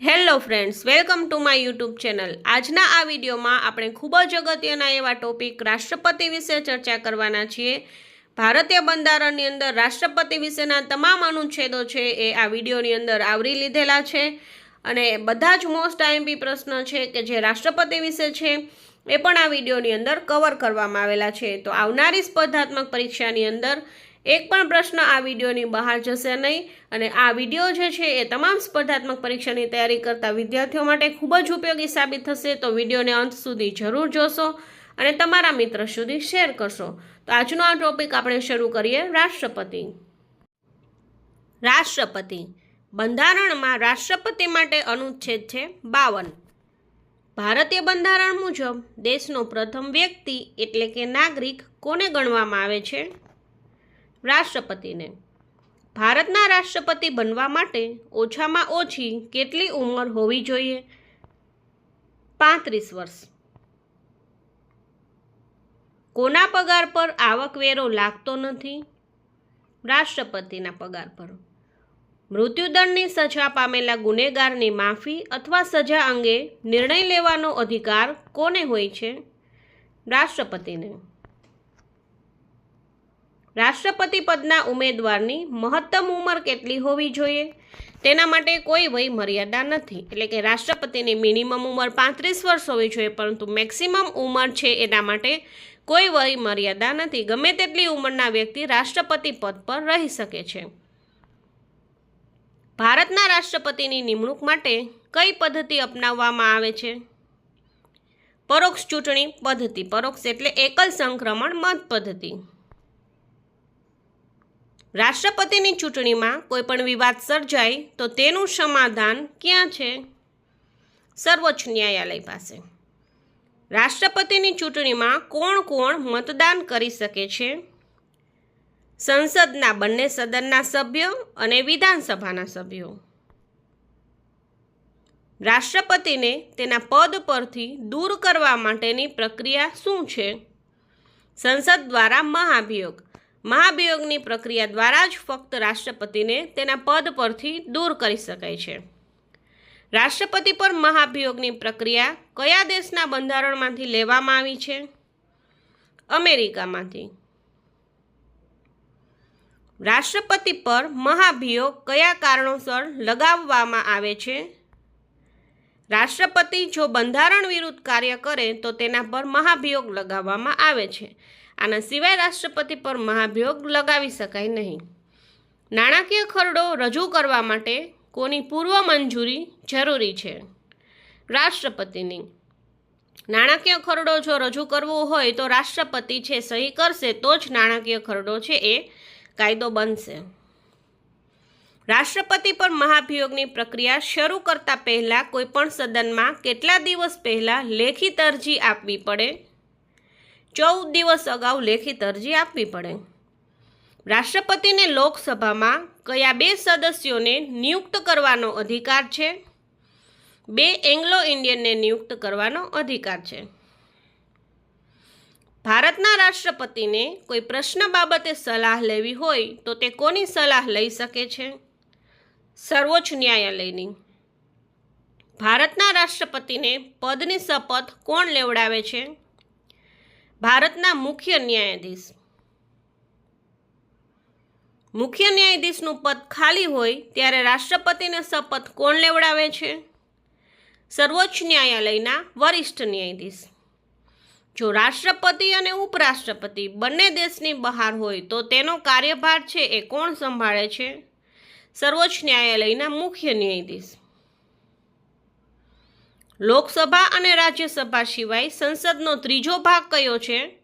Hello friends, welcome to my YouTube channel. આજના આ વિડીયોમાં આપણે ખૂબ જ અગત્યના એવા ટોપિક રાષ્ટ્રપતિ વિશે ચર્ચા કરવાના છીએ. ભારતીય બંધારણની અંદર રાષ્ટ્રપતિ વિશેના તમામ અનુચ્છેદો છે એ આ વિડીયોની અંદર આવરી લીધેલા છે. અને બધા જ મોસ્ટ આઈએમપી પ્રશ્ન છે કે જે રાષ્ટ્રપતિ વિશે છે એ પણ આ વિડીયોની અંદર કવર કરવામાં આવેલા છે. તો આવનારી સ્પર્ધાત્મક પરીક્ષાની અંદર એક પણ પ્રશ્ન આ વિડીયોની બહાર જશે નહીં. અને આ વીડિયો જે છે એ તમામ સ્પર્ધાત્મક પરીક્ષાની તૈયારી કરતા વિદ્યાર્થીઓ માટે ખૂબ જ ઉપયોગી સાબિત થશે. તો વિડીયોને અંત સુધી જરૂર જોશો અને તમારા મિત્ર સુધી શેર કરશો. તો આજનો આ ટોપિક આપણે શરૂ કરીએ રાષ્ટ્રપતિ. રાષ્ટ્રપતિ. બંધારણમાં રાષ્ટ્રપતિ માટે અનુચ્છેદ છે બાવન. ભારતીય બંધારણ મુજબ દેશનો પ્રથમ વ્યક્તિ એટલે કે નાગરિક કોને ગણવામાં આવે છે? રાષ્ટ્રપતિને. ભારતના રાષ્ટ્રપતિ બનવા માટે ઓછામાં ઓછી કેટલી ઉંમર હોવી જોઈએ? પાંત્રીસ વર્ષ. કોના પગાર પર આવકવેરો લાગતો નથી? રાષ્ટ્રપતિના પગાર પર. મૃત્યુદંડની સજા પામેલા ગુનેગારની માફી અથવા સજા અંગે નિર્ણય લેવાનો અધિકાર કોને હોય છે? રાષ્ટ્રપતિને. રાષ્ટ્રપતિ પદના ઉમેદવારની મહત્તમ ઉંમર કેટલી હોવી જોઈએ? તેના માટે કોઈ વય મર્યાદા નથી. એટલે કે રાષ્ટ્રપતિની મિનિમમ ઉંમર પાંત્રીસ વર્ષ હોવી જોઈએ, પરંતુ મેક્સિમમ ઉંમર છે એના માટે કોઈ વય મર્યાદા નથી. ગમે તેટલી ઉંમરના વ્યક્તિ રાષ્ટ્રપતિ પદ પર રહી શકે છે. ભારતના રાષ્ટ્રપતિની નિમણૂક માટે કઈ પદ્ધતિ અપનાવવામાં આવે છે? પરોક્ષ ચૂંટણી પદ્ધતિ. પરોક્ષ એટલે એકલ સંક્રમણ મત પદ્ધતિ. રાષ્ટ્રપતિની ચૂંટણીમાં કોઈ પણ વિવાદ સર્જાય તો તેનું સમાધાન ક્યાં છે? સર્વોચ્ચ ન્યાયાલય પાસે. રાષ્ટ્રપતિની ચૂંટણીમાં કોણ કોણ મતદાન કરી શકે છે? સંસદના બંને સદનના સભ્યો અને વિધાનસભાના સભ્યો. રાષ્ટ્રપતિને તેના પદ પરથી દૂર કરવા માટેની પ્રક્રિયા શું છે? સંસદ દ્વારા મહાભિયોગ મહાભિયોગની પ્રક્રિયા દ્વારા જ ફક્ત રાષ્ટ્રપતિને તેના પદ પરથી દૂર કરી શકાય છે. રાષ્ટ્રપતિ પર મહાભિયોગની પ્રક્રિયા કયા દેશના બંધારણમાંથી લેવામાં આવી છે? અમેરિકામાંથી. રાષ્ટ્રપતિ પર મહાભિયોગ કયા કારણોસર લગાવવામાં આવે છે? રાષ્ટ્રપતિ જો બંધારણ વિરુદ્ધ કાર્ય કરે તો તેના પર મહાભિયોગ લગાવવામાં આવે છે. આના સિવાય રાષ્ટ્રપતિ પર મહાભિયોગ લગાવી શકાય નહીં. નાણાકીય ખરડો રજૂ કરવા માટે કોની પૂર્વ મંજૂરી જરૂરી છે? રાષ્ટ્રપતિની. નાણાકીય ખરડો જો રજૂ કરવો હોય તો રાષ્ટ્રપતિ છે સહી કરશે, તો જ નાણાકીય ખરડો છે એ કાયદો બનશે. રાષ્ટ્રપતિ પર મહાભિયોગની પ્રક્રિયા શરૂ કરતા પહેલાં કોઈપણ સદનમાં કેટલા દિવસ પહેલાં લેખિત અરજી આપવી પડે? ચૌદ દિવસ અગાઉ લેખિત અરજી આપવી પડે. રાષ્ટ્રપતિને લોકસભામાં કયા બે સદસ્યોને નિયુક્ત કરવાનો અધિકાર છે? બે એંગ્લો ઇન્ડિયનને નિયુક્ત કરવાનો અધિકાર છે. ભારતના રાષ્ટ્રપતિને કોઈ પ્રશ્ન બાબતે સલાહ લેવી હોય તો તે કોની સલાહ લઈ શકે છે? સર્વોચ્ચ ન્યાયાલયની. ભારતના રાષ્ટ્રપતિને પદની શપથ કોણ લેવડાવે છે? ભારતના મુખ્ય ન્યાયાધીશ. મુખ્ય ન્યાયાધીશનું પદ ખાલી હોય ત્યારે રાષ્ટ્રપતિને શપથ કોણ લેવડાવે છે? સર્વોચ્ચ ન્યાયાલયના વરિષ્ઠ ન્યાયાધીશ. જો રાષ્ટ્રપતિ અને ઉપરાષ્ટ્રપતિ બંને દેશની બહાર હોય તો તેનો કાર્યભાર છે એ કોણ સંભાળે છે? સર્વોચ્ચ ન્યાયાલયના મુખ્ય ન્યાયાધીશ. લોકસભા અને રાજ્યસભા સિવાય સંસદનો ત્રીજો ભાગ કયો છે?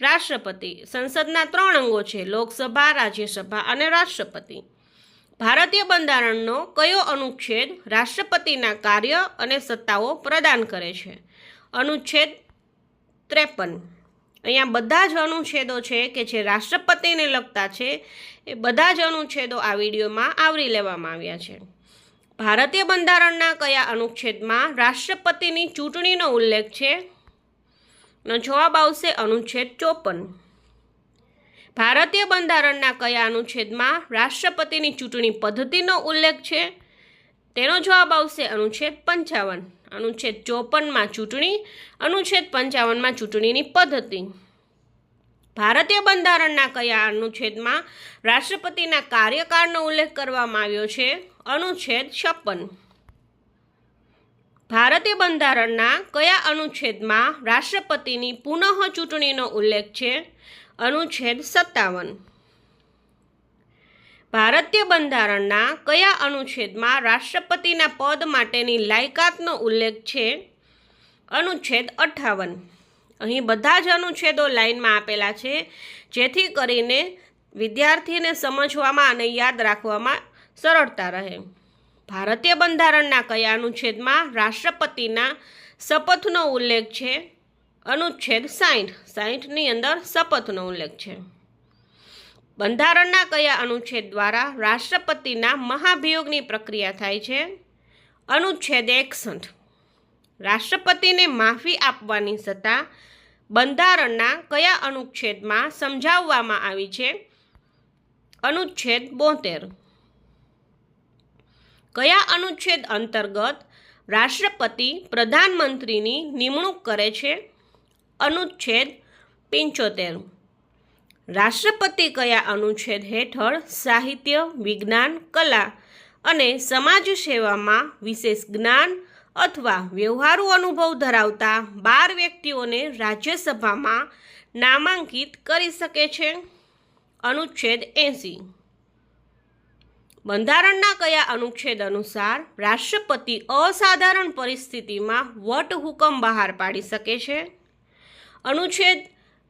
રાષ્ટ્રપતિ. સંસદના ત્રણ અંગો છે, લોકસભા, રાજ્યસભા અને રાષ્ટ્રપતિ. ભારતીય બંધારણનો કયો અનુચ્છેદ રાષ્ટ્રપતિના કાર્ય અને સત્તાઓ પ્રદાન કરે છે? અનુચ્છેદ ત્રેપન. અહીંયા બધા જ અનુચ્છેદો છે કે જે રાષ્ટ્રપતિને લગતા છે, એ બધા જ અનુચ્છેદો આ વિડીયોમાં આવરી લેવામાં આવ્યા છે. ભારતીય બંધારણના કયા અનુચ્છેદમાં રાષ્ટ્રપતિની ચૂંટણીનો ઉલ્લેખ છે? નો જવાબ આવશે અનુચ્છેદ ચોપન. ભારતીય બંધારણના કયા અનુચ્છેદમાં રાષ્ટ્રપતિની ચૂંટણી પદ્ધતિનો ઉલ્લેખ છે? તેનો જવાબ આવશે અનુચ્છેદ પંચાવન. અનુચ્છેદ ચોપનમાં ચૂંટણી, અનુચ્છેદ પંચાવનમાં ચૂંટણીની પદ્ધતિ. ભારતીય બંધારણના કયા અનુચ્છેદમાં રાષ્ટ્રપતિના કાર્યકાળનો ઉલ્લેખ કરવામાં આવ્યો છે? અનુચ્છેદ છપ્પન. ભારતીય બંધારણના કયા અનુચ્છેદમાં રાષ્ટ્રપતિની પુનઃ ચૂંટણીનો ઉલ્લેખ છે? અનુચ્છેદ સત્તાવન. ભારતીય બંધારણના કયા અનુચ્છેદમાં રાષ્ટ્રપતિના પદ માટેની લાયકાતનો ઉલ્લેખ છે? અનુચ્છેદ અઠ્ઠાવન અહીં બધા જ અનુચ્છેદો લાઇનમાં આપેલા છે, જેથી કરીને વિદ્યાર્થીને સમજવામાં અને યાદ રાખવામાં સરળતા રહે. ભારતીય બંધારણના કયા અનુચ્છેદમાં રાષ્ટ્રપતિના શપથનો ઉલ્લેખ છે? અનુચ્છેદ સાઠ સાઠની અંદર શપથનો ઉલ્લેખ છે. બંધારણના કયા અનુચ્છેદ દ્વારા રાષ્ટ્રપતિના મહાભિયોગની પ્રક્રિયા થાય છે? અનુચ્છેદ એકસઠ. રાષ્ટ્રપતિને માફી આપવાની સત્તા બંધારણના કયા અનુચ્છેદમાં સમજાવવામાં આવી છે? અનુચ્છેદ બોતેર. કયા અનુચ્છેદ અંતર્ગત રાષ્ટ્રપતિ પ્રધાનમંત્રીની નિમણૂક કરે છે? અનુચ્છેદ પંચોતેર. રાષ્ટ્રપતિ કયા અનુચ્છેદ હેઠળ સાહિત્ય, વિજ્ઞાન, કલા અને સમાજ સેવામાં વિશેષ જ્ઞાન અથવા વ્યવહારુ અનુભવ ધરાવતા બાર વ્યક્તિઓને રાજ્યસભામાં નામાંકિત કરી શકે છે? અનુચ્છેદ એંસી બંધારણના કયા અનુચ્છેદ અનુસાર રાષ્ટ્રપતિ અસાધારણ પરિસ્થિતિમાં વટ હુકમ બહાર પાડી શકે છે? અનુચ્છેદ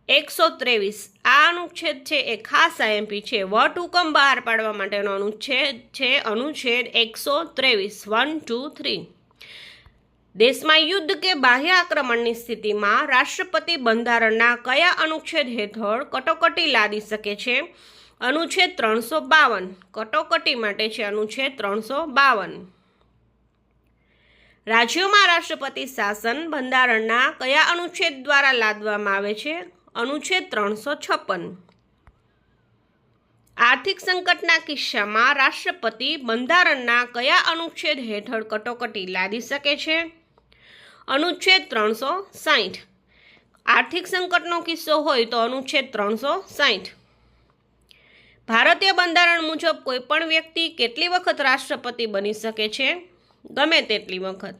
એકસો ત્રેવીસ. આ અનુચ્છેદ છે એ ખાસ આઈએમપી છે. વટ હુકમ બહાર પાડવા માટેનો અનુચ્છેદ છે અનુચ્છેદ એકસો ત્રેવીસ. One, two, three. દેશમાં યુદ્ધ કે બાહ્ય આક્રમણની સ્થિતિમાં રાષ્ટ્રપતિ બંધારણના કયા અનુચ્છેદ હેઠળ કટોકટી લાદી શકે છે? અનુચ્છેદ ત્રણસો બાવન. કટોકટી માટે છે અનુચ્છેદ ત્રણસો બાવન. રાજ્યોમાં રાષ્ટ્રપતિ શાસન બંધારણના કયા અનુચ્છેદ દ્વારા લાદવામાં આવે છે? અનુચ્છેદ ત્રણસો છપ્પન. આર્થિક સંકટના કિસ્સામાં રાષ્ટ્રપતિ બંધારણના કયા અનુચ્છેદ હેઠળ કટોકટી લાદી શકે છે? અનુચ્છેદ ત્રણસો સાઠ આર્થિક સંકટનો કિસ્સો હોય તો અનુચ્છેદ ત્રણસો સાઠ ભારતીય બંધારણ મુજબ કોઈપણ વ્યક્તિ કેટલી વખત રાષ્ટ્રપતિ બની શકે છે? ગમે તેટલી વખત.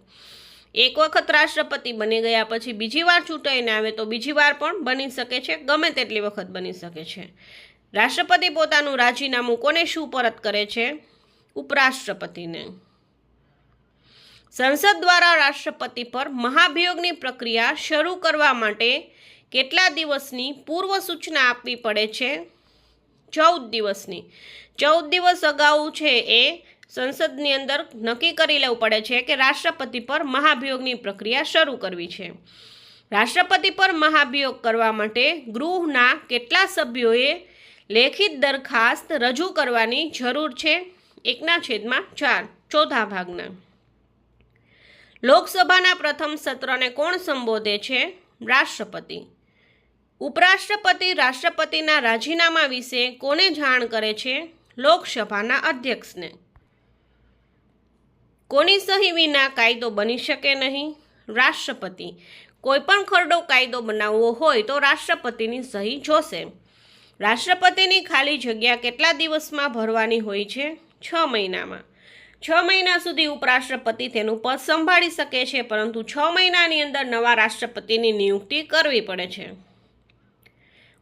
એક વખત રાષ્ટ્રપતિ બની ગયા પછી બીજી વાર ચૂંટાઈને આવે તો બીજી વાર પણ બની શકે છે? ગમે તેટલી વખત બની શકે છે. રાષ્ટ્રપતિ પોતાનું રાજીનામું કોને શું પરત કરે છે? ઉપરાષ્ટ્રપતિને. સંસદ દ્વારા રાષ્ટ્રપતિ પર મહાભિયોગની પ્રક્રિયા શરૂ કરવા માટે કેટલા દિવસની પૂર્વ સૂચના આપવી પડે છે? ચૌદ દિવસની. ચૌદ દિવસ અગાઉ છે એ સંસદની અંદર નક્કી કરી લેવું પડે છે કે રાષ્ટ્રપતિ પર મહાભિયોગની પ્રક્રિયા શરૂ કરવી છે. રાષ્ટ્રપતિ પર મહાભિયોગ કરવા માટે ગૃહના કેટલા સભ્યોએ લેખિત દરખાસ્ત રજૂ કરવાની જરૂર છે? એકના છેદમાં ચાર. ચોથા ભાગના. લોકસભાના પ્રથમ સત્રને કોણ સંબોધે છે? રાષ્ટ્રપતિ. ઉપરાષ્ટ્રપતિ રાષ્ટ્રપતિના રાજીનામા વિશે કોને જાણ કરે છે? લોકસભાના અધ્યક્ષને. કોની સહી વિના કાયદો બની શકે નહીં? રાષ્ટ્રપતિ. કોઈપણ ખરડો કાયદો બનાવવો હોય તો રાષ્ટ્રપતિની સહી જોશે. રાષ્ટ્રપતિની ખાલી જગ્યા કેટલા દિવસમાં ભરવાની હોય છે? છ મહિનામાં. છ મહિના સુધી ઉપરાષ્ટ્રપતિ તેનું પદ સંભાળી શકે છે, પરંતુ છ મહિનાની અંદર નવા રાષ્ટ્રપતિની નિયુક્તિ કરવી પડે છે.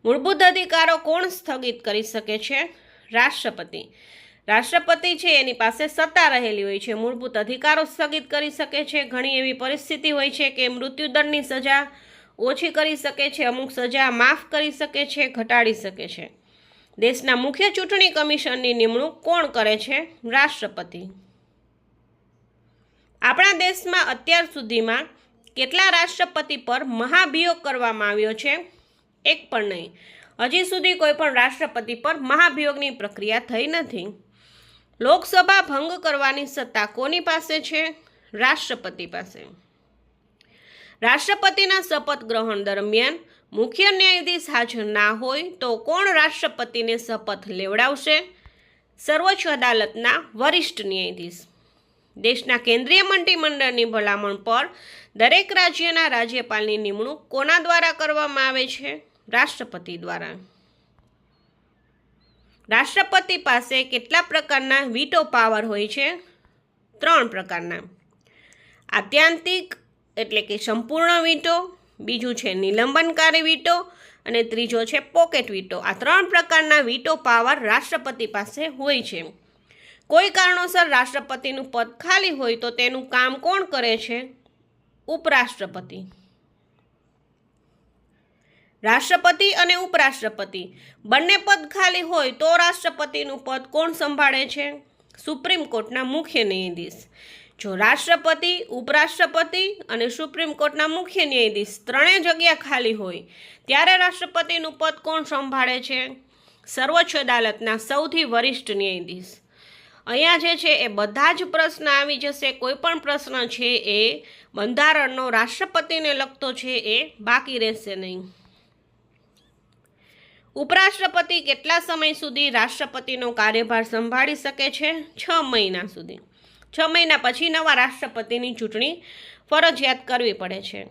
મૂળભૂત અધિકારો કોણ સ્થગિત કરી શકે છે? રાષ્ટ્રપતિ. રાષ્ટ્રપતિ છે, એની પાસે સત્તા રહેલી હોય છે. મૂળભૂત અધિકારો સ્થગિત કરી શકે છે. ઘણી એવી પરિસ્થિતિ હોય છે કે મૃત્યુદંડની સજા ઓછી કરી શકે છે, અમુક સજા માફ કરી શકે છે, ઘટાડી શકે છે. દેશના મુખ્ય ચૂંટણી કમિશનની નિમણૂક કોણ કરે છે? રાષ્ટ્રપતિ. આપણા દેશમાં અત્યાર સુધીમાં કેટલા રાષ્ટ્રપતિ પર મહાભિયોગ કરવામાં આવ્યો છે? એક પણ નહીં. હજી સુધી કોઈ પણ રાષ્ટ્રપતિ પર મહાભિયોગની પ્રક્રિયા થઈ નથી. લોકસભા ભંગ કરવાની સત્તા કોની પાસે છે? રાષ્ટ્રપતિ પાસે. રાષ્ટ્રપતિના શપથ ગ્રહણ દરમિયાન મુખ્ય ન્યાયાધીશ હાજર ના હોય તો કોણ રાષ્ટ્રપતિને શપથ લેવડાવશે? સર્વોચ્ચ અદાલતના વરિષ્ઠ ન્યાયાધીશ. દેશના કેન્દ્રીય મંત્રીમંડળની ભલામણ પર દરેક રાજ્યના રાજ્યપાલની નિમણૂક કોના દ્વારા કરવામાં આવે છે? રાષ્ટ્રપતિ દ્વારા. રાષ્ટ્રપતિ પાસે કેટલા પ્રકારના વીટો પાવર હોય છે? ત્રણ પ્રકારના. આત્યંતિક એટલે કે સંપૂર્ણ વીટો બીજું છે નિલંબનકારી વીટો અને ત્રીજો છે પોકેટ વીટો આ ત્રણ પ્રકારના વીટો પાવર રાષ્ટ્રપતિ પાસે હોય છે. કોઈ કારણોસર રાષ્ટ્રપતિનું પદ ખાલી હોય તો તેનું કામ કોણ કરે છે? ઉપરાષ્ટ્રપતિ. રાષ્ટ્રપતિ અને ઉપરાષ્ટ્રપતિ. બંને પદ ખાલી હોય તો રાષ્ટ્રપતિનું પદ કોણ સંભાળે છે? સુપ્રીમ કોર્ટના મુખ્ય ન્યાયાધીશ. જો રાષ્ટ્રપતિ, ઉપરાષ્ટ્રપતિ અને સુપ્રીમ કોર્ટના મુખ્ય ન્યાયાધીશ ત્રણેય જગ્યા ખાલી હોય, ત્યારે રાષ્ટ્રપતિનું પદ કોણ સંભાળે છે? સર્વોચ્ચ અદાલતના સૌથી વરિષ્ઠ ન્યાયાધીશ. અહીંયા જે છે એ બધા જ પ્રશ્ન આવી જશે. કોઈ પણ પ્રશ્ન છે એ બંધારણનો રાષ્ટ્રપતિને લગતો છે એ બાકી રહેશે નહીં. ઉપરાષ્ટ્રપતિ કેટલા સમય સુધી રાષ્ટ્રપતિનો કાર્યભાર સંભાળી શકે છે? છ મહિના સુધી. છ મહિના પછી નવા રાષ્ટ્રપતિની ચૂંટણી ફરજિયાત કરવી પડે છે.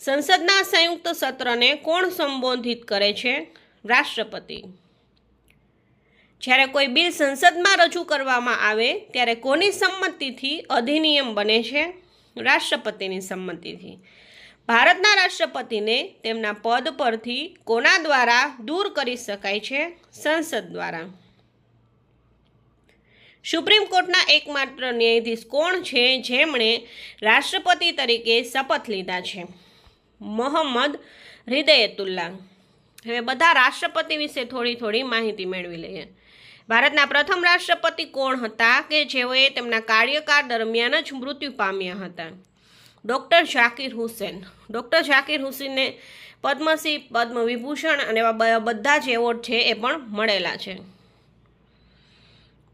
સંસદના સંયુક્ત સત્રને કોણ સંબોધિત કરે છે? રાષ્ટ્રપતિ. જ્યારે કોઈ બિલ સંસદમાં રજૂ કરવામાં આવે, ત્યારે કોની સંમતિથી અધિનિયમ બને છે? રાષ્ટ્રપતિની સંમતિથી. ભારતના રાષ્ટ્રપતિને તેમના પદ પરથી કોના દ્વારા દૂર કરી શકાય છે? સંસદ દ્વારા. સુપ્રીમ કોર્ટના એકમાત્ર ન્યાયાધીશ કોણ છે? જેમણે રાષ્ટ્રપતિ તરીકે શપથ લીધા છે. મોહમ્મદ હૃદયતુલ્લા હવે બધા રાષ્ટ્રપતિ વિશે થોડી થોડી માહિતી મેળવી લઈએ. ભારતના પ્રથમ રાષ્ટ્રપતિ કોણ હતા કે જેઓએ તેમના કાર્યકાળ દરમિયાન જ મૃત્યુ પામ્યા હતા? ડૉક્ટર ઝાકીર હુસેન. ડૉક્ટર ઝાકીર હુસેનને પદ્મશ્રી પદ્મ વિભૂષણ અને બધા જ એવોર્ડ છે એ પણ મળેલા છે.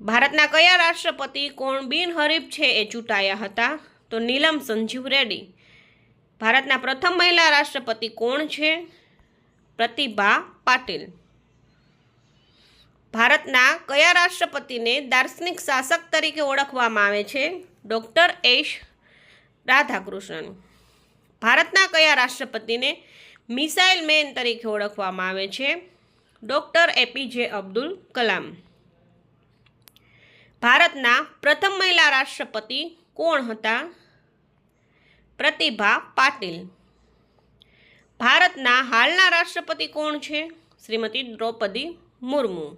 ભારતના કયા રાષ્ટ્રપતિ કોણ બિનહરીફ છે એ ચૂંટાયા હતા? તો નીલમ સંજીવ રેડ્ડી. ભારતના પ્રથમ મહિલા રાષ્ટ્રપતિ કોણ છે? પ્રતિભા પાટીલ. ભારતના કયા રાષ્ટ્રપતિને દાર્શનિક શાસક તરીકે ઓળખવામાં આવે છે? Doctor S Radhakrishnan. ભારતના કયા રાષ્ટ્રપતિને મિસાઇલ મેન તરીકે ઓળખવામાં આવે છે? Doctor APJ Abdul Kalam. ભારતના પ્રથમ મહિલા રાષ્ટ્રપતિ કોણ હતા? પ્રતિભા પાટીલ. ભારતના હાલના રાષ્ટ્રપતિ કોણ છે? શ્રીમતી દ્રૌપદી મુર્મુ.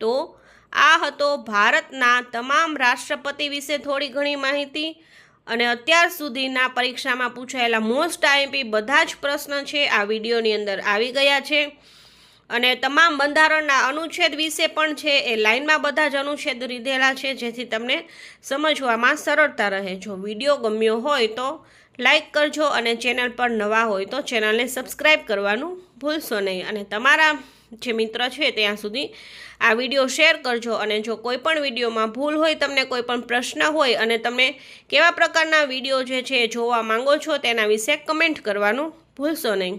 તો આ હતો ભારતના તમામ રાષ્ટ્રપતિ વિશે થોડી ઘણી માહિતી. અને અત્યાર સુધીના પરીક્ષામાં પૂછાયેલા મોસ્ટ આઈએમપી બધા જ પ્રશ્ન છે, આ વિડીયોની અંદર આવી ગયા છે. અને તમામ બંધારણના અનુચ્છેદ વિશે પણ છે, એ લાઇનમાં બધા જ અનુચ્છેદ લીધેલા છે, જેથી તમને સમજવામાં સરળતા રહે. જો વીડિયો ગમ્યો હોય તો લાઈક કરજો અને ચેનલ પર નવા હોય તો ચેનલને સબસ્ક્રાઈબ કરવાનું ભૂલશો નહીં. અને તમારા જે મિત્ર છે ત્યાં સુધી આ વીડિયો શેર કરજો અને જો કોઈ પણ વિડીયોમાં ભૂલ હોય, તમને કોઈ પણ પ્રશ્ન હોય અને તમે કેવા પ્રકારના વીડિયો જે છે જોવા માંગો છો તેના વિશે કમેન્ટ કરવાનું ભૂલશો નહીં.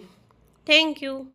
Thank you